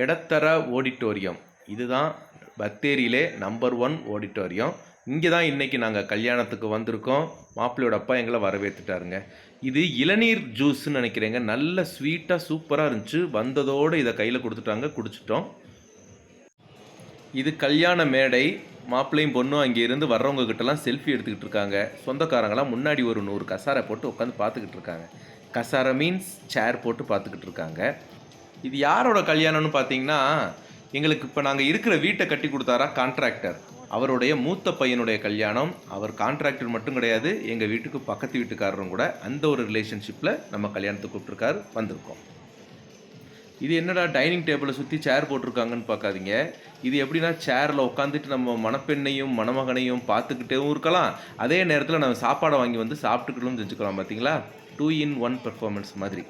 இடத்தர ஓடிட்டோரியம் இதுதான் பத்தேரியிலே number one ஓடிட்டோரியம் இங்கே தான் இன்றைக்கி நாங்கள் கல்யாணத்துக்கு வந்திருக்கோம். மாப்பிள்ளையோட அப்பா எங்களை வரவேற்றுட்டாருங்க. இது இளநீர் ஜூஸ்ன்னு நினைக்கிறேங்க. நல்ல ஸ்வீட்டாக சூப்பராக இருந்துச்சு. வந்ததோடு இதை கையில் கொடுத்துட்டாங்க. குடிச்சிட்டோம். இது கல்யாண மேடை. மாப்பிள்ளையும் பொண்ணும் அங்கே இருந்து வர்றவங்க கிட்டலாம் செல்ஃபி எடுத்துக்கிட்டு இருக்காங்க. சொந்தக்காரங்களாம் முன்னாடி ஒரு நூறு கசாரை போட்டு உட்காந்து பார்த்துக்கிட்டு இருக்காங்க. கசாரை மீன்ஸ் சேர் போட்டு பார்த்துக்கிட்டு இருக்காங்க. இது யாரோட கல்யாணம்னு பார்த்தீங்கன்னா எங்களுக்கு இப்போ நாங்கள் இருக்கிற வீட்டை கட்டி கொடுத்தாரா கான்ட்ராக்டர் அவருடைய மூத்த பையனுடைய கல்யாணம். அவர் கான்ட்ராக்டர் மட்டும் கிடையாது எங்கள் வீட்டுக்கு பக்கத்து வீட்டுக்காரரும் கூட அந்த ஒரு ரிலேஷன்ஷிப்பில் நம்ம கல்யாணத்துக்கு கூப்பிட்ருக்காரு வந்திருக்கோம். இது என்னடா டைனிங் டேபிளை சுற்றி சேர் போட்டிருக்காங்கன்னு பார்க்காதீங்க. இது எப்படின்னா சேரில் உட்காந்துட்டு நம்ம மணப்பெண்ணையும் மணமகனையும் பார்த்துக்கிட்டேவும் இருக்கலாம். அதே நேரத்தில் நம்ம சாப்பாடை வாங்கி வந்து சாப்பிட்டுக்கிட்டும் செஞ்சுக்கலாம் பார்த்தீங்களா டூ இன் ஒன் பெர்ஃபார்மன்ஸ் மாதிரி.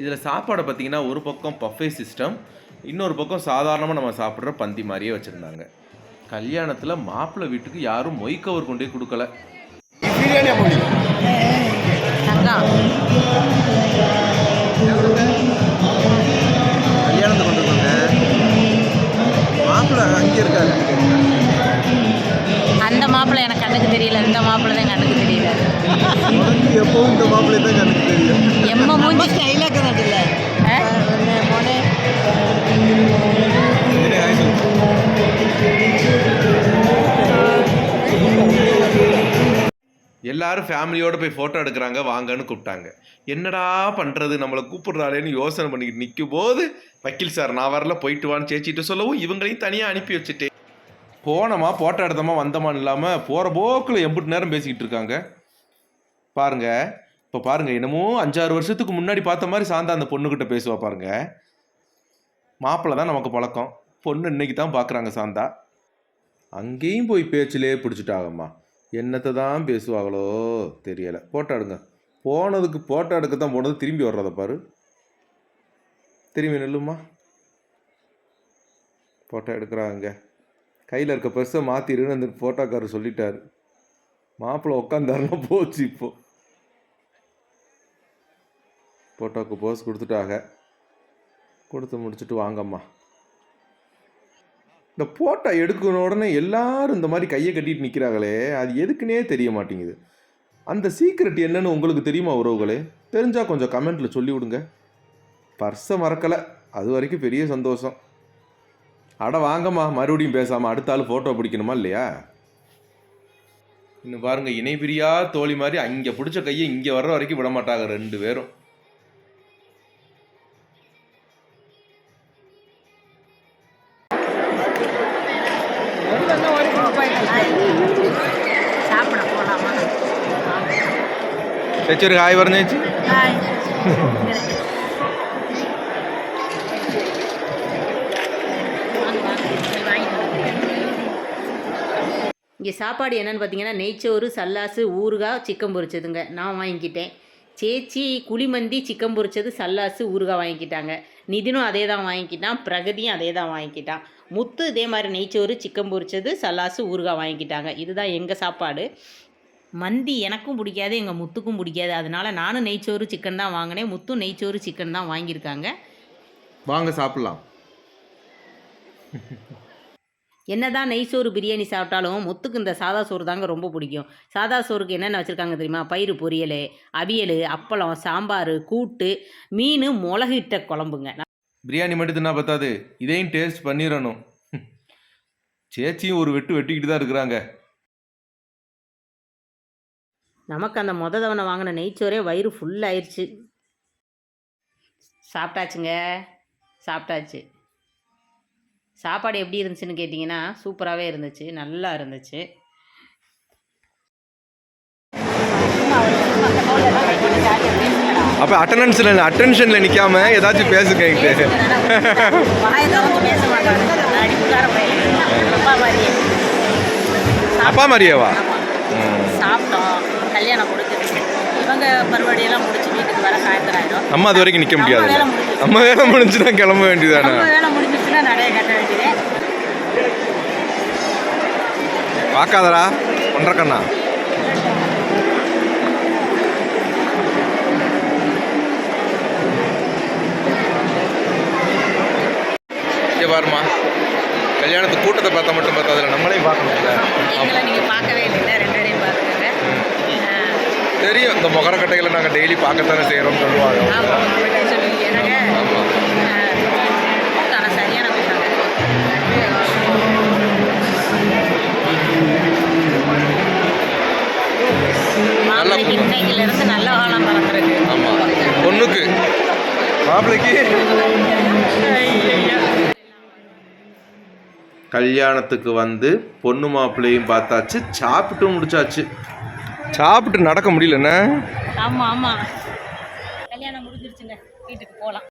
இதில் சாப்பாடை பார்த்தீங்கன்னா ஒரு பக்கம் பஃபே சிஸ்டம் இன்னொரு பக்கம் சாதாரணமாக நம்ம சாப்பிட்ற பந்தி மாதிரியே வச்சுருந்தாங்க. கல்யாணத்தில் மாப்பிள்ளை வீட்டுக்கு யாரும் மொய் கவர் கொண்டே கொடுக்கல. கல்யாணத்துக்கு வந்திருக்காங்க. மாப்பிள்ளை அங்கே இருக்காரு. அந்த மாப்பிள்ளை எனக்கு கண்ணுக்கு தெரியல. இந்த மாப்பிள்ளை தான் கண்ணுக்கு தெரியல உனக்கு எப்பவும் இந்த மாப்பிள்ளை தான் எனக்கு தெரியும்? எம்ம மூஞ்சி ஸ்டைலாக நடுல எல்லாரும் ஃபேமிலியோடு போய் ஃபோட்டோ எடுக்கிறாங்க வாங்கன்னு கூப்பிட்டாங்க. என்னடா பண்ணுறது நம்மளை கூப்பிட்றாளேன்னு யோசனை பண்ணிக்கிட்டு நிற்கும் போது வக்கீல் சார் நான் வரல போயிட்டு வான்னு சேச்சிட்டு சொல்லவும் இவங்களையும் தனியாக அனுப்பி வச்சுட்டேன். போனோமா ஃபோட்டோ எடுத்தோமா வந்தோமான்னு இல்லாமல் போகிற போக்கில் எம்பிட்டு நேரம் பேசிக்கிட்டு இருக்காங்க. பாருங்க. இப்போ பாருங்க என்னமோ அஞ்சாறு வருஷத்துக்கு முன்னாடி பார்த்த மாதிரி சாந்தா அந்த பொண்ணுக்கிட்ட பேசுவா பாருங்க. மாப்பிள்ளை தான் நமக்கு பழக்கம். பொண்ணு இன்னைக்கு தான் பார்க்குறாங்க சாந்தா. அங்கேயும் போய் பேச்சிலே பிடிச்சிட்டாகம்மா. என்னத்தை தான் பேசுவாங்களோ தெரியலை. போட்டோ எடுங்க. போனதுக்கு போட்டோ எடுக்க தான் போனது திரும்பி வர்றத பாரு. திரும்பி நில்லுமா போட்டோ எடுக்கிறாங்க. கையில் இருக்க பெருசை மாற்றிடுன்னு அந்த ஃபோட்டோக்காரர் சொல்லிட்டார். மாப்பிள்ளை உட்காந்தாருன்னா போச்சு இப்போது ஃபோட்டோக்கு போஸ் கொடுத்துட்டாங்க கொடுத்து முடிச்சுட்டு வாங்கம்மா. இந்த ஃபோட்டோ எடுக்கிற உடனே எல்லாரும் இந்த மாதிரி கையை கட்டிட்டு நிற்கிறாங்களே அது எதுக்குன்னே தெரிய மாட்டேங்குது. அந்த சீக்ரெட் என்னன்னு உங்களுக்கு தெரியுமா உறவுகளே? தெரிஞ்சால் கொஞ்சம் கமெண்ட்டில் சொல்லி விடுங்க. பர்ஸை மறக்கலை. அது வரைக்கும் பெரிய சந்தோஷம். அட வாங்கம்மா மறுபடியும் பேசாமல் அடுத்த ஆள் ஃபோட்டோ பிடிக்கணுமா இல்லையா? இன்னும் பாருங்கள் இணைபிரியா தோழி மாதிரி அங்கே பிடிச்ச கையை இங்கே வர்ற வரைக்கும் விட மாட்டாங்க ரெண்டு பேரும். ചേച്ചി ഒരു ഹായ് പറഞ്ഞു ചേച്ചി ஹாய் இங்கே சாப்பாடு என்னன்னு பார்த்தீங்கன்னா நெய்ச்சோறு சல்லாசு ஊறுகாய் சிக்கன் பொரிச்சதுங்க நான் வாங்கிக்கிட்டேன் சேச்சி குழிமந்தி சிக்கன் பொரிச்சது சல்லாசு ஊறுகாய் வாங்கிக்கிட்டாங்க நிதினும் அதே தான் வாங்கிக்கிட்டான் பிரகதியும் அதே தான் வாங்கிக்கிட்டான் முத்து இதே மாதிரி நெய்ச்சோறு சிக்கன் பொரிச்சது சல்லாசு ஊறுகாய் வாங்கிக்கிட்டாங்க. இதுதான் எங்கள் சாப்பாடு. மந்தி எனக்கும் பிடிக்காது எங்கள் முத்துக்கும் பிடிக்காது. அதனால நானும் நெய்ச்சோறு சிக்கன் தான் வாங்கினேன். முத்தும் நெய்ச்சோறு சிக்கன் தான் வாங்கியிருக்காங்க. வாங்க சாப்பிடலாம். என்னதான் நெய் சோறு பிரியாணி சாப்பிட்டாலும் முத்துக்கு இந்த சாதா சோறு தாங்க ரொம்ப பிடிக்கும். சாதா சோறுக்கு என்னென்ன வச்சுருக்காங்க தெரியுமா? பயிறு பொரியல் அவியல் அப்பளம் சாம்பார் கூட்டு மீன் மிளகிட்ட குழம்புங்க. பிரியாணி மட்டும் தின்னா பத்தாது. இதையும் டேஸ்ட் பண்ணிடணும் சேச்சியும் ஒரு வெட்டு வெட்டிக்கிட்டு தான் இருக்கிறாங்க. நமக்கு அந்த மொத தவணை வாங்கின நெய்ச்சோரே வயிறு ஃபுல் ஆயிடுச்சு சாப்பிட்டாச்சுங்க. சாப்பிட்டாச்சு. சாப்பாடு எப்படி இருந்துச்சுன்னு கேட்டிங்கன்னா சூப்பராகவே இருந்துச்சு. நல்லா இருந்துச்சு. அப்போ அட்டண்டன்ஸில் அட்டென்ஷனில் நிற்காம ஏதாச்சும் பேசுங்க என்கிட்ட பேச பையன் அப்பா மாதிரியே. அப்பா மாதிரியாவா? சாப்பிட்டோம். கல்யாணம் முடிஞ்சிருச்சு இவங்க பருவடியெல்லாம் முடிச்சு வீட்டுக்கு வர சாயந்தரம் ஆயிடும் அம்மா அது வரைக்கும் நிற்க முடியாது வேலை. அம்மா வேலை முடிஞ்சுன்னா கிளம்ப வேண்டியதானே வேலை கட்ட வேண்டியது. பார்க்காதடா. ஒன்றரை கண்ணா? இங்கே பாருமா கல்யாணத்து கூட்டத்தை பார்த்தா மட்டும் பார்த்தா அதில் நம்மளையும் பார்க்கணும்ல தெரியும் இந்த முகரக்கட்டைகளை நாங்கள் டெய்லி பார்க்கத்தானே செய்கிறோம்னு சொல்லுவாங்க. ஆமாம் சொல்லுவீங்க. கல்யாணத்துக்கு வந்து பொண்ணு மாப்பிள்ளையும் பார்த்தாச்சு சாப்பிட்டு முடிச்சாச்சு. சாப்பிட்டு நடக்க முடியலண்ணே ஆமாம் ஆமாம்